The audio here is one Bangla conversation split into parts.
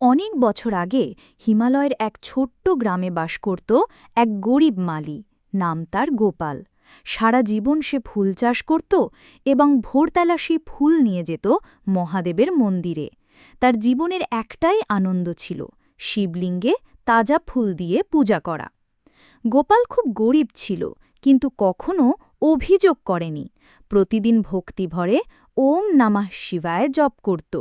অনেক বছর আগে হিমালয়ের এক ছোট্ট গ্রামে বাস করত এক গরিব মালি, নাম তার গোপাল। সারা জীবন সে ফুল চাষ করত এবং ভোরতালাসি ফুল নিয়ে যেত মহাদেবের মন্দিরে। তার জীবনের একটাই আনন্দ ছিল শিবলিঙ্গে তাজা ফুল দিয়ে পূজা করা। গোপাল খুব গরিব ছিল, কিন্তু কখনো অভিযোগ করেনি। প্রতিদিন ভক্তিভরে ওম নামাহ শিবায় জপ করত।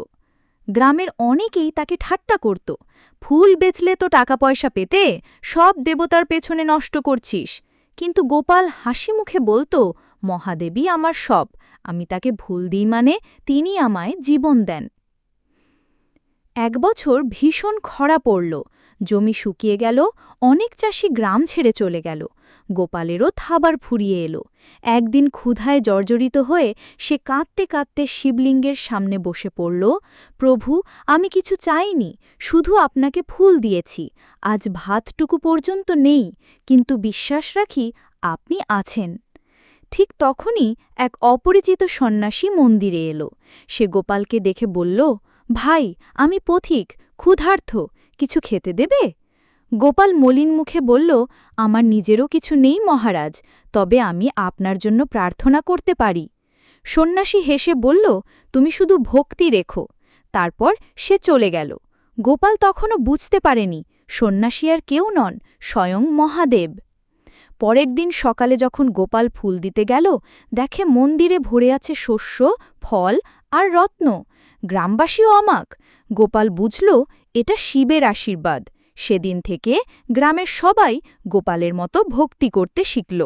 গ্রামের অনেকেই তাকে ঠাট্টা করত। ফুল বেচলে তো টাকা পয়সা পেতে সব দেবতার পেছনে নষ্ট করছিস। কিন্তু গোপাল হাসি মুখে বলতো মহাদেবী আমার সব। আমি তাকে ভুল দিই মানে তিনি আমায় জীবন দেন। এক বছর ভীষণ খরা পড়ল, জমি শুকিয়ে গেল, অনেক চাষি গ্রাম ছেড়ে চলে গেল, গোপালেরও থাবার ফুরিয়ে এলো। একদিন ক্ষুধায় জর্জরিত হয়ে সে কাঁদতে কাঁদতে শিবলিঙ্গের সামনে বসে পড়ল, প্রভু, আমি কিছু চাইনি, শুধু আপনাকে ফুল দিয়েছি, আজ ভাতটুকু পর্যন্ত নেই, কিন্তু বিশ্বাস রাখি আপনি আছেন। ঠিক তখনই এক অপরিচিত সন্ন্যাসী মন্দিরে এলো। সে গোপালকে দেখে বলল ভাই, আমি পথিক ক্ষুধার্থ কিছু খেতে দেবে? গোপাল মলিন মুখে বলল, আমার নিজেরও কিছু নেই মহারাজ, তবে আমি আপনার জন্য প্রার্থনা করতে পারি। সন্ন্যাসী হেসে বলল, তুমি শুধু ভক্তি রেখো। তারপর সে চলে গেল। গোপাল তখনও বুঝতে পারেনি, সন্ন্যাসী আর কেউ নন, স্বয়ং মহাদেব। পরের দিন সকালে যখন গোপাল ফুল দিতে গেল, দেখে মন্দিরে ভরে আছে শস্য, ফল আর রত্ন। গ্রামবাসীও অমাক। গোপাল বুঝল, এটা শিবের আশীর্বাদ। সেদিন থেকে গ্রামের সবাই গোপালের মতো ভক্তি করতে শিখল।